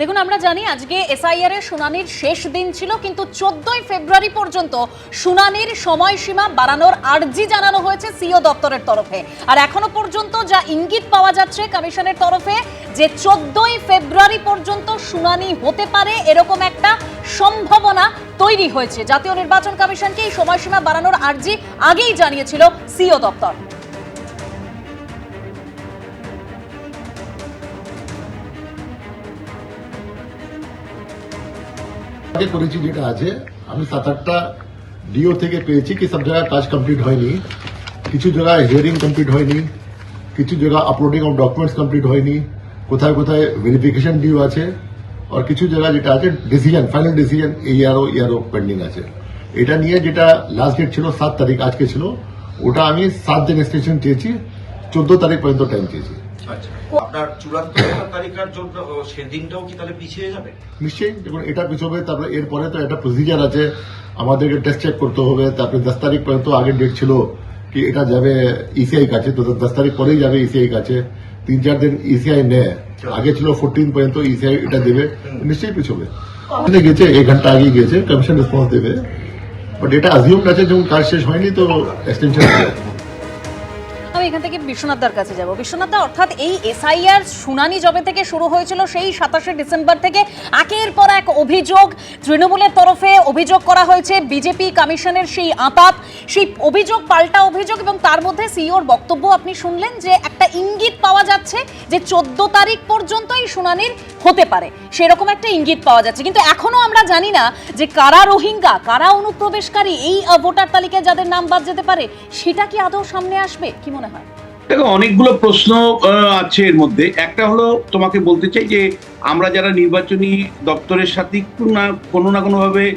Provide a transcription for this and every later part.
দেখুন, আমরা জানি আজকে এসআইআর এর শুনানির শেষ দিন ছিল, কিন্তু চোদ্দই ফেব্রুয়ারি পর্যন্ত শুনানির সময়সীমা বাড়ানোর আর্জি জানানো হয়েছে সিও দপ্তরের তরফে। আর এখনও পর্যন্ত যা ইঙ্গিত পাওয়া যাচ্ছে কমিশনের তরফে, যে চোদ্দই ফেব্রুয়ারি পর্যন্ত শুনানি হতে পারে, এরকম একটা সম্ভাবনা তৈরি হয়েছে। জাতীয় নির্বাচন কমিশনকে এই সময়সীমা বাড়ানোর আর্জি আগেই জানিয়েছিল সিও দপ্তর। আগে করেছি যেটা আছে, আমি সাত আটটা ডিও থেকে পেয়েছি কি সব জায়গায় কাজ কমপ্লিট হয়নি, কিছু জায়গায় হিয়ারিং কমপ্লিট হয়নি, কিছু জায়গা আপলোডিং অফ ডকুমেন্টস কমপ্লিট হয়নি, কোথায় কোথায় ভেরিফিকেশন ডিও আছে, আর কিছু জায়গা যেটা আছে ডিসিশন ফাইনাল ডিসিশন ইয়ারও ইয়ারও পেন্ডিং আছে। এটা নিয়ে যেটা লাস্ট ডেট ছিল, সাত তারিখ আজকে ছিল, ওটা আমি সাত দিন এক্সটেনশন চেয়েছি চোদ্দ তারিখ পর্যন্ত টাইম চেয়েছি আপনার চূড়ান্ত তালিকার জন্য সেদিনটাও কি তাহলে পিছিয়ে যাবে? নিশ্চয়ই দেখুন এটা পিছবে তারপরে এরপরে তো একটা প্রসিজার আছে। আমাদেরকে টেস্ট চেক করতে হবে তারপরে দশ তারিখ পর্যন্ত আগের ডেট ছিল কি এটা যাবে ইসিআই কাছে তো দশ তারিখ পরেই যাবে ইসিআই কাছে। তিন চার দিন ইসিআই নেয়। আগে ছিল ফোরটিন পর্যন্ত ইসিআই এটা দেবে। নিশ্চয়ই পিছবে গেছে এক ঘণ্টা আগে গেছে কমিশন রেসপন্স দেবে। বাট এটা আজিউম আছে যখন কাজ শেষ হয়নি তো এক্সটেনশন এখান থেকে বিশ্বনাথদার কাছে যাব। বিশ্বনাথদা অর্থাৎ এই এসআইআর শুনানি জবে থেকে শুরু হয়েছিল, সেই সাতাশে ডিসেম্বর থেকে একের পর এক অভিযোগ তৃণমূলের তরফে অভিযোগ করা হয়েছে। বিজেপি কমিশনের সেই আপাত, সেই অভিযোগ, পাল্টা অভিযোগ এবং তার মধ্যে সিওর বক্তব্য আপনি শুনলেন যে একটা ইঙ্গিত পাওয়া যাচ্ছে যে চোদ্দ তারিখ পর্যন্ত এই শুনানির হতে পারে। সেরকম একটা ইঙ্গিত পাওয়া যাচ্ছে। কিন্তু এখনও আমরা জানি না যে কারা রোহিঙ্গা, কারা অনুপ্রবেশকারী, এই ভোটার তালিকায় যাদের নাম বাদ যেতে পারে, সেটা কি আদৌ সামনে আসবে? কি মনে হয়? দেখো, অনেকগুলো প্রশ্ন আছে এর মধ্যে। একটা হলো, তোমাকে বলতে চাই যে, আমরা যারা নির্বাচনী দপ্তরের সাথে একটু না, কোনো না কোনোভাবে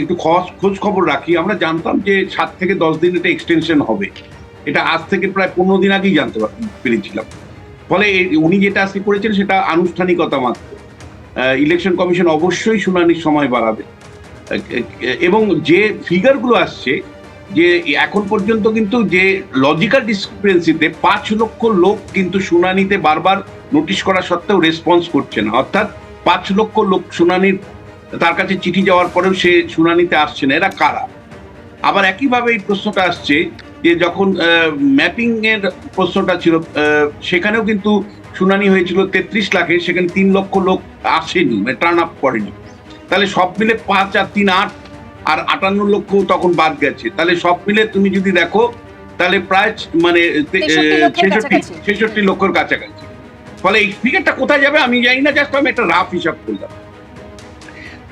একটু খোঁজ খবর রাখি, আমরা জানতাম যে সাত থেকে দশ দিন এটা এক্সটেনশন হবে। এটা আজ থেকে প্রায় পনেরো দিন আগেই জানতে পার- পেরেছিলাম। ফলে উনি যেটা আজকে করেছেন, সেটা আনুষ্ঠানিকতা মাত্র। ইলেকশন কমিশন অবশ্যই শুনানির সময় বাড়াবে। এবং যে ফিগারগুলো আসছে যে এখন পর্যন্ত কিন্তু যে লজিক্যাল ডিসক্রিপেন্সিতে পাঁচ লক্ষ লোক কিন্তু শুনানিতে বারবার নোটিশ করা সত্ত্বেও রেসপন্স করছে না। অর্থাৎ পাঁচ লক্ষ লোক শুনানির, তার কাছে চিঠি যাওয়ার পরেও সে শুনানিতে আসছে না। এরা কারা? আবার একইভাবে এই প্রশ্নটা আসছে যে যখন ম্যাপিং এর প্রশ্নটা ছিল সেখানেও কিন্তু শুনানি হয়েছিল তেত্রিশ লাখে, সেখানে তিন লক্ষ লোক আসেনি মানে টার্ন আপ করেনি। তাহলে সব মিলে পাঁচ আর তিন আট আর আটান্ন লক্ষ তখন বাদ গেছে। তাহলে সব মিলে তুমি যদি দেখো তাহলে প্রায় মানে তে- 63 লক্ষের ছেষট্টি। ছেষট্টি লক্ষের কাছাকাছি। ফলে এই ফিগারটা কোথায় যাবে আমি জানি না জাস্ট আমি একটা রাফ হিসাব করলাম।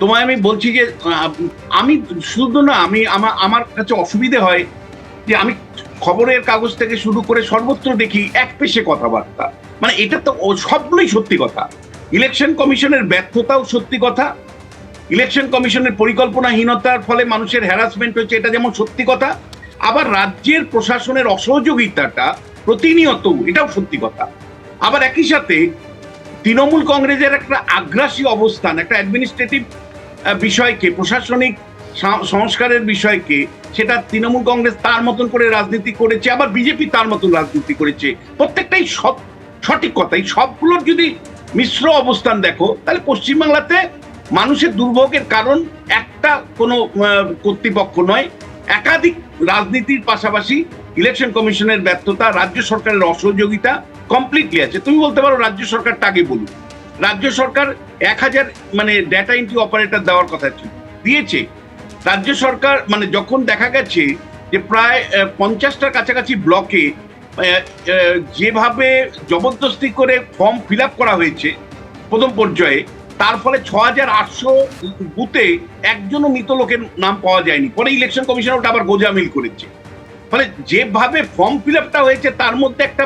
তোমায় আমি বলছি যে আমি শুধু না আমি আমার আমার কাছে অসুবিধে হয় যে আমি খবরের কাগজ থেকে শুরু করে সর্বত্র দেখি এক পেশে কথাবার্তা। মানে এটা তো সবগুলোই সত্যি কথা। ইলেকশন কমিশনের ব্যর্থতাও সত্যি কথা। ইলেকশন কমিশনের পরিকল্পনাহীনতার ফলে মানুষের হ্যারাসমেন্ট হচ্ছে এটা যেমন সত্যি কথা, আবার রাজ্যের প্রশাসনের অসহযোগিতাটা প্রতিনিয়ত এটাও সত্যি কথা। আবার একই সাথে তৃণমূল কংগ্রেসের একটা আগ্রাসী অবস্থান, একটা অ্যাডমিনিস্ট্রেটিভ বিষয়কে, প্রশাসনিক সংস্কারের বিষয়কে, সেটা তৃণমূল কংগ্রেস তার মতন করে রাজনীতি করেছে, আবার বিজেপি তার মতন রাজনীতি করেছে। প্রত্যেকটাই সব সঠিক কথা। এই সবগুলোর যদি মিশ্র অবস্থান দেখো, তাহলে পশ্চিমবাংলাতে মানুষের দুর্ভোগের কারণ একটা কোনো কর্তৃপক্ষ নয়। একাধিক রাজনীতির পাশাপাশি ইলেকশন কমিশনের ব্যর্থতা রাজ্য সরকারের অসহযোগিতা কমপ্লিটলি আছে। তুমি বলতে পারো রাজ্য সরকারটা আগে বলুন। রাজ্য সরকার এক হাজার মানে ডেটা এন্ট্রি অপারেটর দেওয়ার কথা ছিল। দিয়েছে। রাজ্য সরকার মানে যখন দেখা গেছে যে প্রায় পঞ্চাশটার কাছাকাছি ব্লকে যেভাবে জবরদস্তি করে ফর্ম ফিল করা হয়েছে প্রথম পর্যায়ে তার ফলে ছ হাজার আটশো বুথে একজনও মৃত লোকের নাম পাওয়া যায়নি। পরে ইলেকশন কমিশন ওটা আবার গোজামিল করেছে। ফলে যেভাবে ফর্ম ফিল আপটা হয়েছে, তার মধ্যে একটা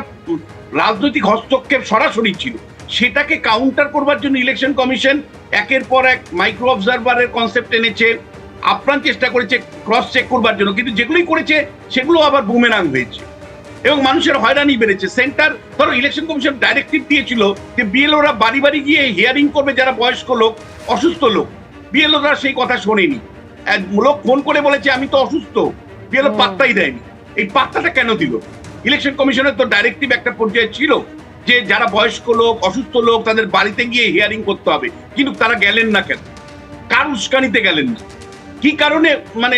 রাজনৈতিক হস্তক্ষেপ সরাসরি ছিল। সেটাকে কাউন্টার করবার জন্য ইলেকশন কমিশন একের পর এক মাইক্রো অবজারভারের কনসেপ্ট এনেছে, আপ্রাণ চেষ্টা করেছে ক্রস চেক করবার জন্য। কিন্তু যেগুলোই করেছে, সেগুলো আবার বুমেরাং হয়েছে। এবং মানুষের হয়রানি বেড়েছে। সেন্টার ধরো ইলেকশন কমিশন ডাইরেক্টিভ দিয়েছিল যে বিএলওরা বাড়ি বাড়ি গিয়ে হিয়ারিং করবে যারা বয়স্ক লোক অসুস্থ লোক। বিএলওরা সেই কথা শোনেনি। লোক ফোন করে বলেছে আমি তো অসুস্থ। বিএলও পাত্তাই দেয়নি। এই পাত্তাটা কেন দিল? ইলেকশন কমিশনের তো ডাইরেক্টিভ একটা পর্যায়ে ছিল যে যারা বয়স্ক লোক অসুস্থ লোক তাদের বাড়িতে গিয়ে হিয়ারিং করতে হবে। কিন্তু তারা গেলেন না কেন? কার উস্কানিতে গেলেন না? কি কারণে মানে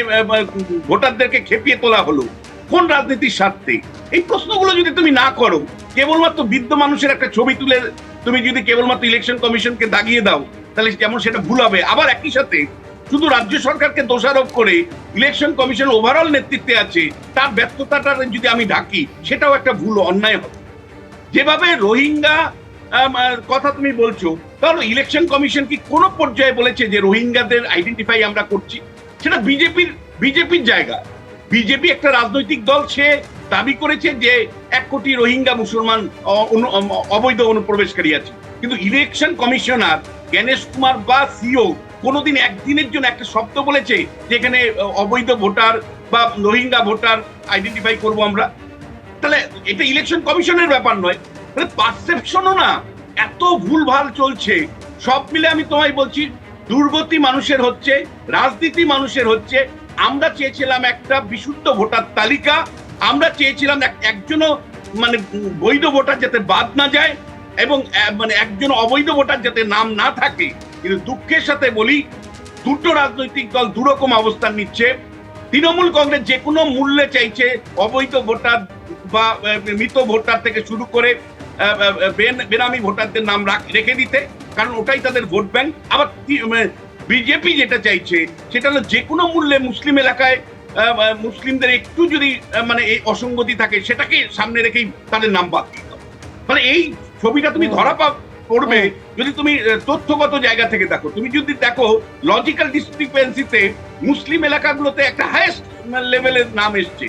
ভোটারদেরকে খেপিয়ে তোলা হলো? কোন রাজনীতির স্বার্থে? এই প্রশ্নগুলো যদি তুমি না করো, কেবলমাত্র বৃদ্ধ মানুষের একটা ছবি তুলে তুমি যদি কেবলমাত্র ইলেকশন কমিশনকে দাগিয়ে দাও, তাহলে যেমন সেটা ভুল হবে আবার একই সাথে শুধু রাজ্য সরকারকে দোষারোপ করে ইলেকশন কমিশন ওভারঅল নেতৃত্বে আছে, তার ব্যর্থতাটা যদি আমি ঢাকি, সেটাও একটা ভুল, অন্যায় হবে। যেভাবে রোহিঙ্গা কথা তুমি বলছো তাহলে ইলেকশন কমিশন কি কোনো পর্যায়ে বলেছে যে রোহিঙ্গাদের আইডেন্টিফাই আমরা করছি? সেটা বিজেপির বিজেপির জায়গা। বিজেপি একটা রাজনৈতিক দল, সে দাবি করেছে যে এক কোটি রোহিঙ্গা মুসলমান অবৈধ অনুপ্রবেশকারী আছে। কিন্তু ইলেকশন কমিশনার জ্ঞানেশ কুমার বা সিও কোনোদিন একদিনের জন্য একটা শব্দ বলেছে যে এখানে অবৈধ ভোটার বা রোহিঙ্গা ভোটার আইডেন্টিফাই করব আমরা। তাহলে এটা ইলেকশন কমিশনের ব্যাপার নয়, তাহলে পারসেপশনও না, এত ভুলভাল চলছে। সব মিলে আমি তোমায় বলছি দুর্গতি মানুষের হচ্ছে, রাজনীতি মানুষের হচ্ছে আমরা চেয়েছিলাম একটা বিশুদ্ধ ভোটার তালিকা, আমরা চেয়েছিলাম এক- একজনও মানে বৈধ ভোটার যাতে বাদ না যায় এবং মানে একজন অবৈধ ভোটার যাতে নাম না থাকে। কিন্তু দুঃখের সাথে বলি, দুটো রাজনৈতিক দল দুরকম অবস্থান নিচ্ছে। তৃণমূল কংগ্রেস যে কোনো মূল্যে চাইছে অবৈধ ভোটার বা মৃত ভোটার থেকে শুরু করে বেনামি ভোটারদের নাম রেখে দিতে, কারণ ওটাই তাদের ভোট ব্যাংক। আবার বিজেপি যেটা চাইছে সেটা হলো যে কোনো মূল্যে মুসলিম এলাকায় মুসলিমদের একটু যদি মানে এই অসঙ্গতি থাকে সেটাকে সামনে রেখেই তাদের নাম বাদ হবে মানে এই ছবিটা তুমি ধরা পা পড়বে যদি তুমি তথ্যগত জায়গা থেকে দেখো। তুমি যদি দেখো লজিক্যাল ডিস্ট্রিকুয়েন্সিতে মুসলিম এলাকাগুলোতে একটা হায়েস্ট লেভেলের নাম এসছে।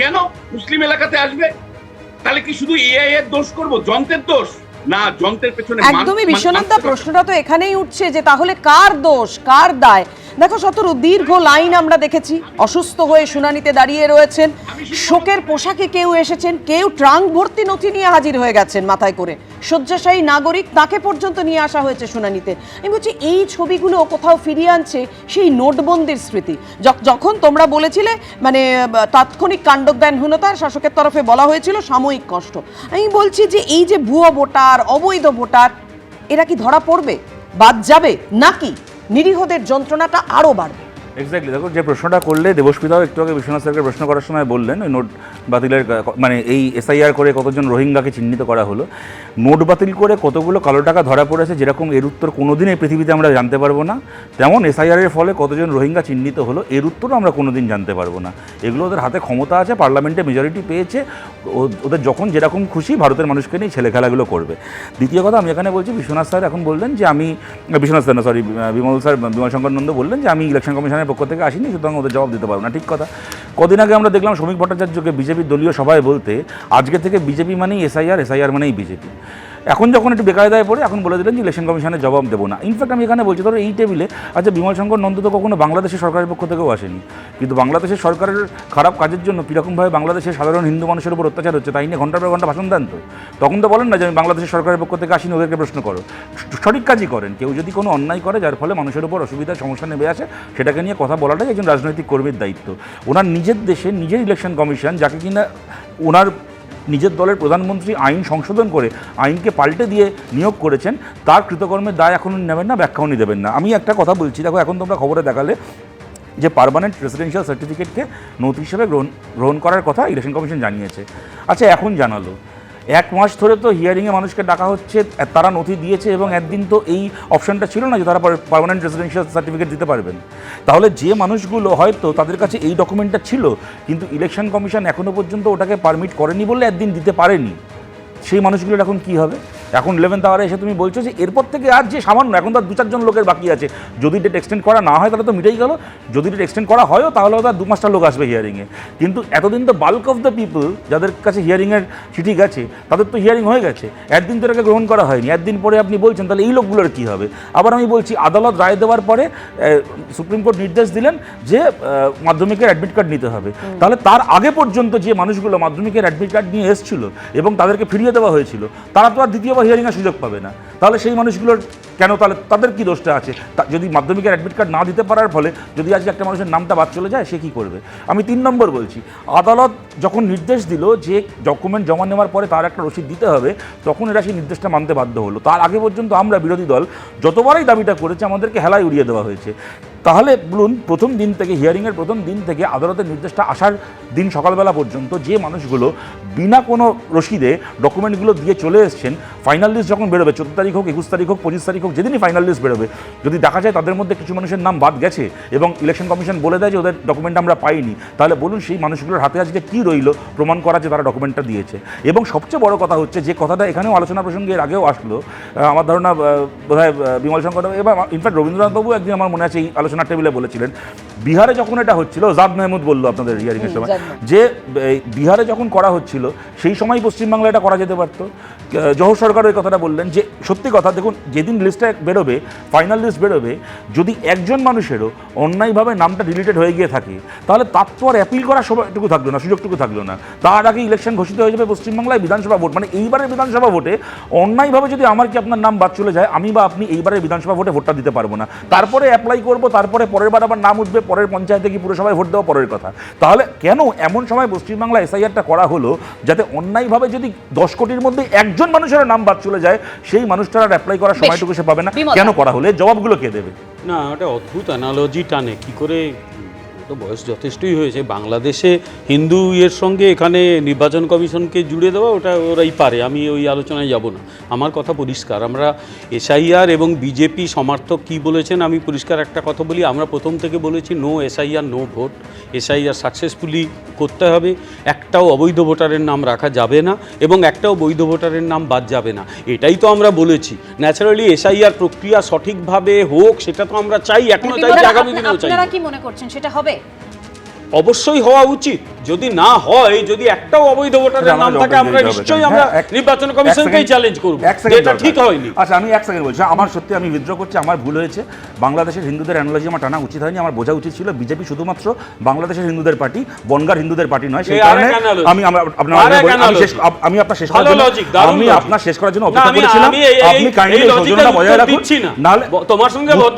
কেন? মুসলিম এলাকাতে আসবে? তাহলে কি শুধু এআই এর দোষ করব? যন্ত্রের দোষ? না যন্ত্রের পেছনে একদমই বিশ্বনাথ। প্রশ্নটা তো এখানেই উঠছে যে তাহলে কার দোষ কার দায় দেখো শতরু দীর্ঘ লাইন আমরা দেখেছি। অসুস্থ হয়ে শুনানিতে দাঁড়িয়ে রয়েছেন। শোকের পোশাকে কেউ এসেছেন, কেউ ট্রাঙ্ক ভর্তি নথি নিয়ে হাজির হয়ে গেছেন মাথায় করে। শয্যাশায়ী নাগরিক তাকে পর্যন্ত নিয়ে আসা হয়েছে শুনানিতে। আমি বলছি, এই ছবিগুলো কোথাও ফিরিয়ে আনছে সেই নোটবন্দির স্মৃতি। যখ- যখন তোমরা বলেছিলে মানে তাৎক্ষণিক কাণ্ডজ্ঞানহীনতার শাসকের তরফে বলা হয়েছিল সাময়িক কষ্ট। আমি বলছি যে এই যে ভুয়ো ভোটার, অবৈধ ভোটার, এরা কি ধরা পড়বে? বাদ যাবে? নাকি? নিরীহদের যন্ত্রণাটা আরও বাড়বে। এক্স্যাক্টলি দেখো, যে প্রশ্নটা করলে দেবস্মিতাও একটু আগে বিশ্বনাথ স্যারকে প্রশ্ন করার সময় বললেন, ওই নোট বাতিলের মানে এই এসআইআর করে কতজন রোহিঙ্গাকে চিহ্নিত করা হলো, নোট বাতিল করে কতগুলো কালো টাকা ধরা পড়েছে, যেরকম এর উত্তর কোনোদিন এই পৃথিবীতে আমরা জানতে পারব না, তেমন এসআইআর এর ফলে কতজন রোহিঙ্গা চিহ্নিত হলো, এর উত্তরও আমরা কোনোদিন জানতে পারব না। এগুলো ওদের হাতে ক্ষমতা আছে, পার্লামেন্টে মেজরিটি পেয়েছে ওদের যখন যেরকম খুশি ভারতের মানুষকে নিয়ে ছেলে খেলাগুলো করবে। দ্বিতীয় কথা আমি এখানে বলছি, বিশ্বনাথ স্যার এখন বললেন যে আমি, বিশ্বনাথ স্যার না সরি বিমল স্যার, বিমল শঙ্কর নন্দ বললেন যে আমি ইলেকশন কমিশনের পক্ষ থেকে আসিনি, সুতরাং ওদের জবাব দিতে পারব না। ঠিক কথা। কদিন আগে আমরা দেখলাম শ্রমিক ভট্টাচার্যকে বিজেপির দলীয় সভায় বলতে, আজকে থেকে বিজেপি মানেই এসআইআর এসআইআর মানেই বিজেপি। এখন যখন একটু বেকায়দায় পড়ে, এখন বলে দিলেন যে ইলেকশন কমিশনের জবাব দেবো না। ইনফ্যাক্ট আমি এখানে বলছি, ধরো এই টেবিলে আচ্ছা বিমল শঙ্কর নন্দ তো কখনো বাংলাদেশের সরকারের পক্ষ থেকেও আসেনি। কিন্তু বাংলাদেশের সরকারের খারাপ কাজের জন্য কীরকমভাবে বাংলাদেশের সাধারণ হিন্দু মানুষের উপর অত্যাচার হচ্ছে, তাই নিয়ে ঘণ্টার পর ঘণ্টা ভাষণ দেন তো। তখন তো বলেন না যে আমি বাংলাদেশের সরকারের পক্ষ থেকে আসিনি, ওদেরকে প্রশ্ন করো। সঠিক কাজই করেন। কেউ যদি কোনো অন্যায় করে, যার ফলে মানুষের উপর অসুবিধা, সমস্যা নেমে আসে, সেটাকে নিয়ে কথা বলাটাই একজন রাজনৈতিক কর্মীর দায়িত্ব। ওনার নিজের দেশে, নিজের ইলেকশন কমিশন যাকে কিনা ওনার নিজের দলের প্রধানমন্ত্রী আইন সংশোধন করে আইনকে পাল্টে দিয়ে নিয়োগ করেছেন, তার কৃতকর্মের দায় এখন নেবেন না ব্যাখ্যাও দেবেন না। আমি একটা কথা বলছি, দেখো এখন তোমরা খবরে দেখালে যে পারমানেন্ট রেসিডেন্সিয়াল সার্টিফিকেটকে নথি হিসেবে গ্রহণ গ্রহণ করার কথা ইলেকশন কমিশন জানিয়েছে। আচ্ছা এখন জানালো এক মাস ধরে তো হিয়ারিংয়ে মানুষকে ডাকা হচ্ছে, তারা নথি দিয়েছে এবং একদিন তো এই অপশনটা ছিল না যে তারা পারমানেন্ট রেসিডেন্সিয়াল সার্টিফিকেট দিতে পারবেন। তাহলে যে মানুষগুলো হয়তো তাদের কাছে এই ডকুমেন্টটা ছিল, কিন্তু ইলেকশন কমিশন এখনও পর্যন্ত ওটাকে পারমিট করেনি বলে একদিন দিতে পারেনি। সেই মানুষগুলোর এখন কি হবে? এখন ইলেভেন্থ আওয়ারে এসে তুমি বলছো যে এরপর থেকে আর যে সামান্য এখন তো আর দু চারজন লোকের বাকি আছে। যদি ডেট এক্সটেন্ড করা না হয় তাহলে তো মিটেই গেল। যদি ডেট এক্সটেন্ড করা হয়ও তাহলে আর দু মাসটা লোক আসবে হিয়ারিংয়ে কিন্তু এতদিন তো বাল্ক অফ দ্য পিপল যাদের কাছে হিয়ারিংয়ের চিঠি গেছে তাদের তো হিয়ারিং হয়ে গেছে। একদিন তো এটাকে গ্রহণ করা হয়নি। একদিন পরে আপনি বলছেন তাহলে এই লোকগুলোর কী হবে? আবার আমি বলছি আদালত রায় দেওয়ার পরে সুপ্রিম কোর্ট নির্দেশ দিলেন যে মাধ্যমিকের অ্যাডমিট কার্ড নিতে হবে। তাহলে তার আগে পর্যন্ত যে মানুষগুলো মাধ্যমিকের অ্যাডমিট কার্ড নিয়ে এসেছিল এবং তাদেরকে ফিরিয়ে দেওয়া হয়েছিল, তারা তো আর দ্বিতীয় বা হিয়ারিংয়ের সুযোগ পাবে না। তাহলে সেই মানুষগুলোর কেন তাহলে তাদের কি দোষটা আছে? যদি মাধ্যমিকের অ্যাডমিট কার্ড না দিতে পারার ফলে যদি আজকে একটা মানুষের নামটা বাদ চলে যায়, সে কি করবে? আমি তিন নম্বর বলছি, আদালত যখন নির্দেশ দিল যে ডকুমেন্ট জমা নেওয়ার পরে তার একটা রসিদ দিতে হবে, তখন এরা সেই নির্দেশটা মানতে বাধ্য হলো। তার আগে পর্যন্ত আমরা বিরোধী দল যতবারই দাবিটা করেছে, আমাদেরকে হেলায় উড়িয়ে দেওয়া হয়েছে। তাহলে বলুন, প্রথম দিন থেকে হিয়ারিংয়ের প্রথম দিন থেকে আদালতের নির্দেশটা আসার দিন সকালবেলা পর্যন্ত যে মানুষগুলো বিনা কোনো রসিদে ডকুমেন্টগুলো দিয়ে চলে এসছেন ফাইনাল লিস্ট যখন বেরোবে চোদ্দ তারিখ হোক একুশ তারিখ হোক পঁচিশ তারিখ হোক যেদিনই ফাইনাল লিস্ট বেরোবে যদি দেখা যায় তাদের মধ্যে কিছু মানুষের নাম বাদ গেছে এবং ইলেকশন কমিশন বলে দেয় যে ওদের ডকুমেন্ট আমরা পাইনি তাহলে বলুন সেই মানুষগুলোর হাতে আজকে কী রইল প্রমাণ করা যে তারা ডকুমেন্টটা দিয়েছে এবং সবচেয়ে বড় কথা হচ্ছে যে কথাটা এখানেও আলোচনা প্রসঙ্গে এর আগেও আসলো আমার ধারণা আহ, বোধহয় আহ, বিমল শঙ্কর এবার ইনফ্যাক্ট রবীন্দ্রনাথবাবু একদিন আমার মনে আছে এই আলোচনার টেবিলে বলেছিলেন বিহারে যখন এটা হচ্ছিল জাদ মেহমুদ বলল আপনাদের হিয়ারিংয়ের সময়। যে বিহারে যখন করা হচ্ছিল সেই সময় পশ্চিমবাংলা এটা করা যেতে পারতো। জহর সরকার ওই কথাটা বললেন যে, সত্যি কথা, দেখুন, যেদিন লিস্টটা বেরোবে ফাইনাল লিস্ট বেরোবে, যদি একজন মানুষেরও অন্যায়ভাবে নামটা ডিলিটেড হয়ে গিয়ে থাকে, তাহলে তার তো আর অ্যাপিল করার সময়টুকু থাকল না, সুযোগটুকু থাকল না। তার আগে ইলেকশন ঘোষিত হয়ে যাবে পশ্চিমবাংলায় বিধানসভা ভোট মানে এইবারের বিধানসভা ভোটে অন্যায়ভাবে যদি আমার কি আপনার নাম বাদ চলে যায়, আমি বা আপনি এইবারের বিধানসভা ভোটে ভোটটা দিতে পারব না। তারপরে অ্যাপ্লাই করব, তারপরে পরের বার আবার নাম উঠবে, পরের পঞ্চায়েতে কি পুরসভায় ভোট দেওয়া পরের কথা। তাহলে কেন এমন সময় পশ্চিমবাংলা এসআইআরটা করা হলো, যাতে অন্যায়ভাবে যদি দশ কোটির মধ্যে একজন মানুষের নাম বাদ চলে যায় সেই মানুষটার আর অ্যাপ্লাই করার সময়টুকু সে পাবে না। কেন করা হলে? জবাবগুলো কে দেবে? না ওটা অদ্ভুত অ্যানালজি টানে। কি করে তো বয়স যথেষ্টই হয়েছে। বাংলাদেশে হিন্দু এর সঙ্গে এখানে নির্বাচন কমিশনকে জুড়ে দেওয়া ওটা ওরাই পারে আমি ওই আলোচনায় যাব না। আমার কথা পরিষ্কার আমরা এসআইআর এবং বিজেপি সমর্থক কি বলেছেন আমি পরিষ্কার একটা কথা বলি আমরা প্রথম থেকে বলেছি no SIR no vote SIR successfully করতে হবে একটাও অবৈধ ভোটারের নাম রাখা যাবে না এবং একটাও বৈধ ভোটারের নাম বাদ যাবে না এটাই তো আমরা বলেছি। ন্যাচারালি এসআইআর প্রক্রিয়া সঠিকভাবে হোক সেটা তো আমরা চাই এখনও চাই আগামী দিনেও চাই আপনারা কি মনে করছেন সেটা হবে? অবশ্যই হওয়া উচিত। যদি না হয় যদি একটাও অবৈধ ভোটারের নাম থাকে আমরা নিশ্চয়ই হ্যাঁ, আমরা নির্বাচন কমিশনকেই চ্যালেঞ্জ করব এটা ঠিক হয়নি। আচ্ছা আমি এক সেকেন্ড বলছি আমার সত্যি আমি উইথড্র করছি আমার ভুল হয়েছে। বাংলাদেশের হিন্দুদের অ্যানালজি আমার টানা উচিত হয়নি আমার বোঝা উচিত ছিল। বিজেপি শুধুমাত্র বাংলাদেশের হিন্দুদের পার্টি বনগার হিন্দুদের পার্টি নয় সেই কারণে আমি আপনার আমি শেষ আমি আপনার শেষ করার জন্য আমি। আপনার শেষ করার জন্য অপেক্ষা করেছিলাম। আপনি কাইন্ডলি সৌজন্যতা বজায় রাখুন। না। নাহলে তোমার সঙ্গে উত্তর-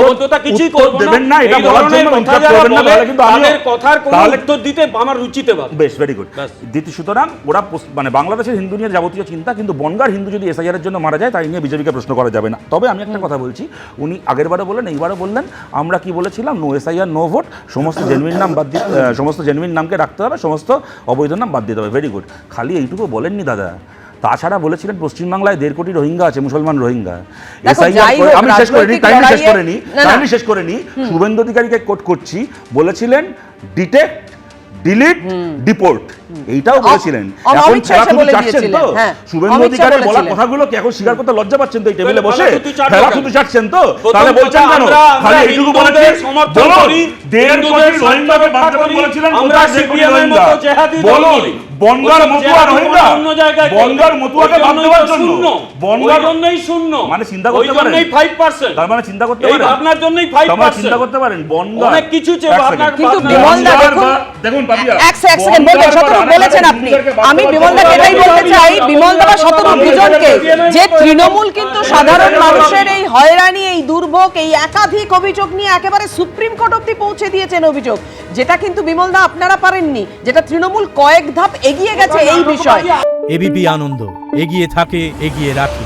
অভদ্রতা কিছুই করব না দেবেন না এটা বলার জন্য করবেন না, কিন্তু তাদের কথার কোনো উত্তর দিতে আমার রুচিতে বাধে। বেশ ভেরি গুড দ্বিতীয় সুতরাং ওরা মানে বাংলাদেশের হিন্দু নিয়ে যাবতীয় চিন্তা কিন্তু বনগার হিন্দু যদি এসআইআর এর জন্য মারা যায় তাই নিয়ে বিজেপিকে প্রশ্ন করা যাবে না। তবে আমি একটা কথা বলছি উনি আগেরবারও বললেন এইবারও বললেন আমরা কি বলেছিলাম? নো এসআইআর নো ভোট সমস্ত জেনুইন নাম বাদ দিতে সমস্ত জেনুইন নামকে রাখতে হবে সমস্ত অবৈধ নাম বাদ দিতে হবে। ভেরি গুড খালি এইটুকু বলেননি দাদা। তাছাড়া বলেছিলেন পশ্চিমবাংলায় দেড় কোটি রোহিঙ্গা আছে মুসলমান রোহিঙ্গা। আমি শেষ করে নিই রাজনৈতিক শেষ করে লড়াইয়ে- নিই না, না। টাইমলি শেষ করে শুভেন্দু অধিকারীকে কোট করছি বলেছিলেন ডিটেক্ট ডিলিট ডিপোর্ট এইটাও বলেছিলেন। এখন বলে চাটছেন তো? হ্যাঁ। শুভেন্দু অধিকারীর বলা কথাগুলো কি এখন স্বীকার করতে লজ্জা পাচ্ছেন তো এই টেবিলে বসে? শুধু চাটছেন। তো? তাহলে বলছেন কেন? খালি এইটুকু বলেছেন? সমর্থন করি, দেড় কোটি রোহিঙ্গাকে বাদ দেবেন করি, বলেছিলেন? আমরা CPM এর মতো জেহাদি দল বলুন বনগার মতুয়া রোহিঙ্গা? অন্য জায়গায়। বনগার মতুয়াকে ওই বাদ দেওয়ার জন্য। বনগার জন্যই শূন্য। মানে চিন্তা করতে পারেন। জন্যই 5% তার মানে চিন্তা করতে এই পারেন? ভাবনার জন্যই 5% তার মানে চিন্তা করতে পারেন বনগার। অনেক কিছু চেয়ে সেকেন্ড। কিন্তু বিমল দা বনগার দেখুন দেখুন পাপিয়া, এক সেকেন্ড বলবেন বনগার বা শতরূপ বলেছেন আপনি আমি বিমলদাকে এটাই বলতে চাই বিমল দা বা শতরূপ দুজনকে যে তৃণমূল কিন্তু সাধারণ মানুষের এই হয়রানি এই দুর্ভোগ এই একাধিক অভিযোগ নিয়ে একেবারে সুপ্রিম কোর্ট অব্দি পৌঁছে দিয়েছেন অভিযোগ যেটা কিন্তু বিমল দা আপনারা পারেননি যেটা তৃণমূল কয়েক ধাপ এগিয়ে গেছে এই বিষয়ে। এবিপি আনন্দ এগিয়ে থাকে এগিয়ে রাখে।